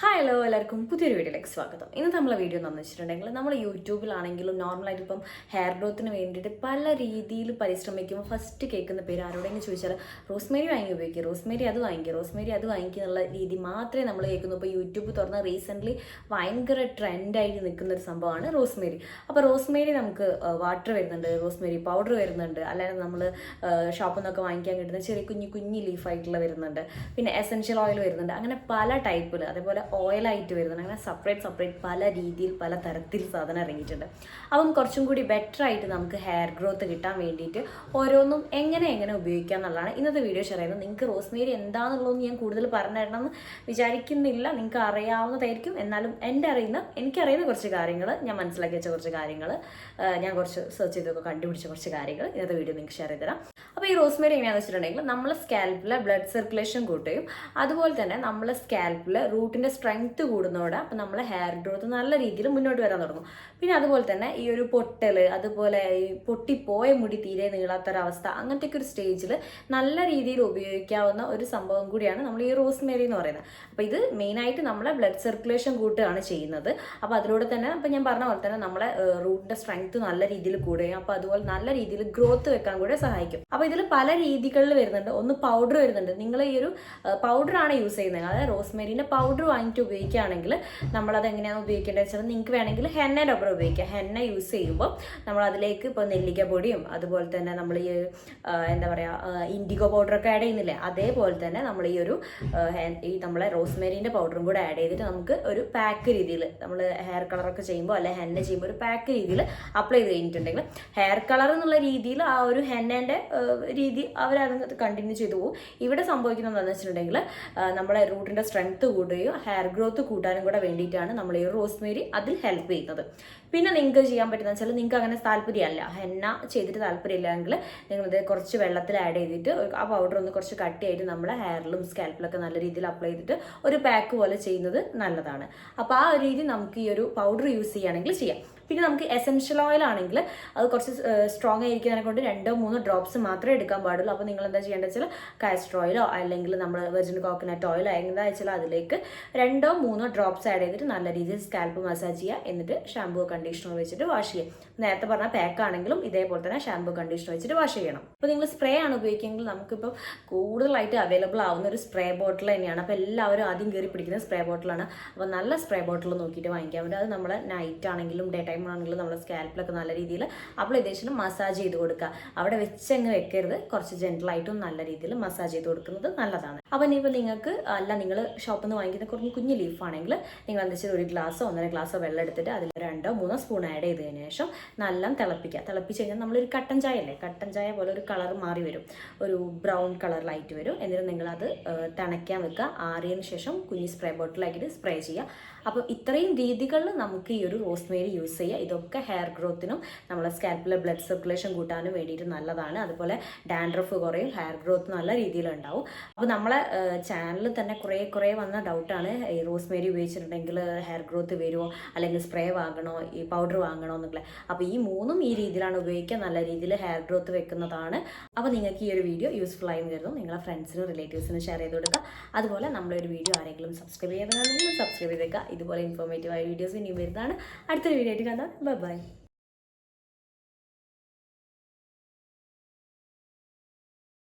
Hi hello എല്ലാവർക്കും പുതിയൊരു വീഡിയോയിലേക്ക് സ്വാഗതം. ഇന്ന് നമ്മളെ വീഡിയോ എന്ന് വെച്ചിട്ടുണ്ടെങ്കിൽ നമ്മൾ യൂട്യൂബിലാണെങ്കിലും നോർമലായിട്ട് ഇപ്പം ഹെയർ ഗ്രോത്തിന് വേണ്ടിയിട്ട് പല രീതിയിൽ പരിശ്രമിക്കുമ്പോൾ ഫസ്റ്റ് കേൾക്കുന്ന പേര് ആരോടെങ്കിലും ചോദിച്ചാൽ റോസ്മേരി വാങ്ങി ഉപയോഗിക്കുക റോസ്മേരി അത് വാങ്ങിക്കുക റോസ്മേരി അത് വാങ്ങിക്കുക എന്നുള്ള രീതി മാത്രമേ നമ്മൾ കേൾക്കുന്നു. ഇപ്പോൾ യൂട്യൂബ് തുറന്ന റീസെന്റ്ലി ഭയങ്കര ട്രെൻഡായിട്ട് നിൽക്കുന്ന ഒരു സംഭവമാണ് റോസ്മേരി. അപ്പോൾ റോസ്മേരി നമുക്ക് വാട്ടർ വരുന്നുണ്ട് റോസ്മേരി പൗഡർ വരുന്നുണ്ട് അല്ലാതെ നമ്മൾ ഷോപ്പിൽ നിന്നൊക്കെ വാങ്ങിക്കാൻ കിട്ടുന്ന ചെറിയ കുഞ്ഞു കുഞ്ഞു ലീഫായിട്ടുള്ള വരുന്നുണ്ട്. പിന്നെ എസെൻഷ്യൽ ഓയിൽ വരുന്നുണ്ട്. അങ്ങനെ പല ടൈപ്പിൽ അതേപോലെ ഓയിലായിട്ട് വരുന്നുണ്ട് അങ്ങനെ സെപ്പറേറ്റ് സെപ്പറേറ്റ് പല രീതിയിൽ പല തരത്തിൽ സാധനം ഇറങ്ങിയിട്ടുണ്ട്. അപ്പം കുറച്ചും കൂടി ബെറ്റർ ആയിട്ട് നമുക്ക് ഹെയർ ഗ്രോത്ത് കിട്ടാൻ വേണ്ടിയിട്ട് ഓരോന്നും എങ്ങനെ എങ്ങനെ ഉപയോഗിക്കാം എന്നുള്ളതാണ് ഇന്നത്തെ വീഡിയോ ഷെയർ ചെയ്യുന്നത്. നിങ്ങൾക്ക് റോസ്മേരി എന്താണെന്നുള്ളതെന്ന് ഞാൻ കൂടുതൽ പറഞ്ഞു തരണമെന്ന് വിചാരിക്കുന്നില്ല. നിങ്ങൾക്ക് അറിയാവുന്നതായിരിക്കും. എന്നാലും എന്റെ അറിയുന്ന എനിക്കറിയുന്ന കുറച്ച് കാര്യങ്ങൾ ഞാൻ മനസ്സിലാക്കി വെച്ച കുറച്ച് കാര്യങ്ങൾ ഞാൻ കുറച്ച് സെർച്ച് ചെയ്തൊക്കെ കണ്ടുപിടിച്ച കുറച്ച് കാര്യങ്ങൾ ഇന്നത്തെ വീഡിയോ നിങ്ങൾക്ക് ഷെയർ ചെയ്ത് തരാം. അപ്പോൾ ഈ റോസ്മേരി എങ്ങനെയാണെന്ന് വെച്ചിട്ടുണ്ടെങ്കിൽ നമ്മളെ സ്കാൽപ്പിലെ ബ്ലഡ് സർക്കുലേഷൻ കൂട്ടുകയും അതുപോലെ തന്നെ നമ്മളെ സ്കാൽപ്പിലെ റൂട്ടിന്റെ സ്ട്രെങ്ത് കൂടുന്നതോടെ അപ്പം നമ്മളെ ഹെയർ ഗ്രോത്ത് നല്ല രീതിയിൽ മുന്നോട്ട് വരാൻ തുടങ്ങും. പിന്നെ അതുപോലെ തന്നെ ഈ ഒരു പൊട്ടൽ അതുപോലെ ഈ പൊട്ടിപ്പോയ മുടി തീരെ നീളാത്തൊരവസ്ഥ അങ്ങനത്തെ ഒരു സ്റ്റേജിൽ നല്ല രീതിയിൽ ഉപയോഗിക്കാവുന്ന ഒരു സംഭവം കൂടിയാണ് നമ്മൾ ഈ റോസ്മേരി എന്ന് പറയുന്നത്. അപ്പോൾ ഇത് മെയിനായിട്ട് നമ്മളെ ബ്ലഡ് സർക്കുലേഷൻ കൂട്ടുകയാണ് ചെയ്യുന്നത്. അപ്പോൾ അതിലൂടെ തന്നെ അപ്പോൾ ഞാൻ പറഞ്ഞ പോലെ തന്നെ നമ്മളെ റൂട്ടിന്റെ സ്ട്രെങ്ത് നല്ല രീതിയിൽ കൂടുകയും അപ്പോൾ അതുപോലെ നല്ല രീതിയിൽ ഗ്രോത്ത് വെക്കാൻ കൂടെ സഹായിക്കും. അപ്പോൾ ഇതിൽ പല രീതികളിൽ വരുന്നുണ്ട്. ഒന്ന് പൗഡർ വരുന്നുണ്ട്. നിങ്ങൾ ഈ ഒരു പൗഡറാണ് യൂസ് ചെയ്യുന്നത്. അതായത് റോസ്മേരിന്റെ പൗഡർ വാങ്ങിയിട്ട് ഉപയോഗിക്കുകയാണെങ്കിൽ നമ്മളത് എങ്ങനെയാണ് ഉപയോഗിക്കേണ്ടത് വെച്ചാൽ നിങ്ങൾക്ക് വേണമെങ്കിൽ ഹെന്ന റബ്ബർ ഉപയോഗിക്കാം. ഹെന്ന യൂസ് ചെയ്യുമ്പോൾ നമ്മൾ അതിലേക്ക് ഇപ്പോൾ നെല്ലിക്ക പൊടിയും അതുപോലെ തന്നെ നമ്മൾ ഈ എന്താ പറയുക ഇൻഡിഗോ പൗഡറൊക്കെ ആഡ് ചെയ്യുന്നില്ലേ? അതേപോലെ തന്നെ നമ്മൾ ഈ ഒരു ഈ നമ്മളെ റോസ്മേരിന്റെ പൗഡറും കൂടെ ആഡ് ചെയ്തിട്ട് നമുക്ക് ഒരു പാക്ക് രീതിയിൽ നമ്മൾ ഹെയർ കളറൊക്കെ ചെയ്യുമ്പോൾ അല്ലെ ഹെന്ന ചെയ്യുമ്പോൾ ഒരു പാക്ക് രീതിയിൽ അപ്ലൈ ചെയ്ത് കഴിഞ്ഞിട്ടുണ്ടെങ്കിൽ ഹെയർ കളർ എന്നുള്ള രീതിയിൽ ആ ഒരു ഹെന്നേന്റെ രീതി അവരത് കണ്ടിന്യൂ ചെയ്തു പോകും. ഇവിടെ സംഭവിക്കുന്നത് എന്താണെന്ന് വെച്ചിട്ടുണ്ടെങ്കിൽ നമ്മളെ റൂട്ടിന്റെ സ്ട്രെങ്ത് കൂടുകയും ഹെയർ ഗ്രോത്ത് കൂട്ടാനും കൂടെ വേണ്ടിയിട്ടാണ് നമ്മൾ ഈ റോസ്മേരി അതിൽ ഹെൽപ്പ് ചെയ്യുന്നത്. പിന്നെ നിങ്ങൾക്ക് ചെയ്യാൻ പറ്റുന്ന വെച്ചാൽ നിങ്ങൾക്ക് അങ്ങനെ താല്പര്യമല്ല. ഹെന്ന ചെയ്തിട്ട് താല്പര്യമില്ലെങ്കിൽ നിങ്ങളിത് കുറച്ച് വെള്ളത്തിൽ ആഡ് ചെയ്തിട്ട് ആ പൗഡർ ഒന്ന് കുറച്ച് കട്ടിയായിട്ട് നമ്മുടെ ഹെയറിലും സ്കാൽപ്പിലൊക്കെ നല്ല രീതിയിൽ അപ്ലൈ ചെയ്തിട്ട് ഒരു പാക്ക് പോലെ ചെയ്യുന്നത് നല്ലതാണ്. അപ്പോൾ ആ ഒരു രീതി നമുക്ക് ഈ ഒരു പൗഡർ യൂസ് ചെയ്യുകയാണെങ്കിൽ ചെയ്യാം. പിന്നെ നമുക്ക് എസെൻഷ്യൽ ഓയിൽ ആണെങ്കിൽ അത് കുറച്ച് സ്ട്രോങ് ആയിരിക്കുന്നതിനെ കൊണ്ട് രണ്ടോ മൂന്നോ ഡ്രോപ്സ് മാത്രമേ എടുക്കാൻ പാടുള്ളൂ. അപ്പോൾ നിങ്ങൾ എന്താ ചെയ്യേണ്ടത് വെച്ചാൽ കാസ്റ്റർ ഓയിലോ അല്ലെങ്കിൽ നമ്മൾ വെർജിൻ കോക്കനട്ട് ഓയിലോ എന്താ വെച്ചാൽ അതിലേക്ക് രണ്ടോ മൂന്നോ ഡ്രോപ്സ് ആഡ് ചെയ്തിട്ട് നല്ല രീതിയിൽ സ്കാൽപ്പ് മസാജ് ചെയ്യുക. എന്നിട്ട് ഷാമ്പൂ കണ്ടീഷണർ വെച്ചിട്ട് വാഷ് ചെയ്യുക. നേരത്തെ പറഞ്ഞ പാക്ക് ആണെങ്കിലും ഇതേപോലെ തന്നെ ഷാമ്പൂ കണ്ടീഷണർ വെച്ചിട്ട് വാഷ് ചെയ്യണം. അപ്പോൾ നിങ്ങൾ സ്പ്രേ ആണ് ഉപയോഗിക്കുന്നത് നമുക്കിപ്പോൾ കൂടുതലായിട്ട് അവൈലബിൾ ആവുന്ന ഒരു സ്പ്രേ ബോട്ടിൽ തന്നെയാണ്. അപ്പോൾ എല്ലാവരും ആദ്യം കയറി പിടിക്കുന്ന സ്പ്രേ ബോട്ടിലാണ് അപ്പോൾ നല്ല സ്പ്രേ ബോട്ടിൽ നോക്കിയിട്ട് വാങ്ങിക്കാൻ പറ്റും. അത് നമ്മൾ നൈറ്റ് ആണെങ്കിലും ഡേ ടൈം ടൈം ആണെങ്കിലും നമ്മൾ സ്കാൽപ്പിലൊക്കെ നല്ല രീതിയിൽ അപ്ലൈ ചെയ്തതിന് മസാജ് ചെയ്ത് കൊടുക്കുക. അവിടെ വെച്ചങ്ങ് വെക്കരുത്. കുറച്ച് ജെന്റലായിട്ടും നല്ല രീതിയിൽ മസാജ് ചെയ്ത് കൊടുക്കുന്നത് നല്ലതാണ്. അപ്പം ഇനിയിപ്പോൾ നിങ്ങൾക്ക് അല്ല നിങ്ങൾ ഷോപ്പിൽ നിന്ന് വാങ്ങിക്കുന്ന കുറഞ്ഞ് കുഞ്ഞ് ലീഫാണെങ്കിൽ നിങ്ങൾ എന്താ ഒരു ഗ്ലാസ്സോ ഒന്നര ഗ്ലാസ്സോ വെള്ളം എടുത്തിട്ട് അതിൽ രണ്ടോ മൂന്നോ സ്പൂൺ ആഡ് ചെയ്തതിന് ശേഷം നല്ല തിളപ്പിക്കുക. തിളപ്പിച്ച് കഴിഞ്ഞാൽ നമ്മളൊരു കട്ടൻ ചായ അല്ലേ? കട്ടൻ ചായ പോലെ ഒരു കളർ മാറി വരും. ഒരു ബ്രൗൺ കളർ ലൈറ്റ് വരും. എന്നിട്ട് നിങ്ങളത് തണയ്ക്കാൻ വെക്കുക. ആറിയതിന് ശേഷം കുഞ്ഞ് സ്പ്രേ ബോട്ടിലാക്കിയിട്ട് സ്പ്രേ ചെയ്യുക. അപ്പോൾ ഇത്രയും രീതികളിൽ നമുക്ക് ഈ ഒരു റോസ്മേരി യൂസ് ചെയ്യുക. ഇതൊക്കെ ഹെയർ ഗ്രോത്തിനും നമ്മളെ സ്കാൽപ്പിലെ ബ്ലഡ് സർക്കുലേഷൻ കൂട്ടാനും വേണ്ടിയിട്ട് നല്ലതാണ്. അതുപോലെ ഡാൻഡ്രഫ് കുറയും ഹെയർ ഗ്രോത്ത് നല്ല രീതിയിലുണ്ടാവും. അപ്പോൾ നമ്മളെ ചാനലിൽ തന്നെ കുറേ കുറേ വന്ന ഡൗട്ടാണ് ഈ റോസ്മേരി ഉപയോഗിച്ചിട്ടുണ്ടെങ്കിൽ ഹെയർ ഗ്രോത്ത് വരുമോ? അല്ലെങ്കിൽ സ്പ്രേ വാങ്ങണോ? ഈ പൗഡർ വാങ്ങണോ എന്നൊക്കെ അപ്പോൾ ഈ മൂന്നും ഈ രീതിയിലാണ് ഉപയോഗിക്കുക. നല്ല രീതിയിൽ ഹെയർ ഗ്രോത്ത് വെക്കുന്നതാണ്. അപ്പോൾ നിങ്ങൾക്ക് ഈ ഒരു വീഡിയോ യൂസ്ഫുൾ ആയി കരുതും നിങ്ങളെ ഫ്രണ്ട്സിനും റിലേറ്റീവ്സിനും ഷെയർ ചെയ്ത് കൊടുക്കുക. അതുപോലെ നമ്മളൊരു വീഡിയോ ആരെങ്കിലും സബ്സ്ക്രൈബ് ചെയ്തതാണെങ്കിൽ സബ്സ്ക്രൈബ് ചെയ്തേക്കുക. ഇതുപോലെ ഇൻഫോർമേറ്റീവ് ആയ വീഡിയോസ് ഇനിയും വരുന്നതാണ്. അടുത്തൊരു വീഡിയോ ആയിട്ട് കാണാം ബൈ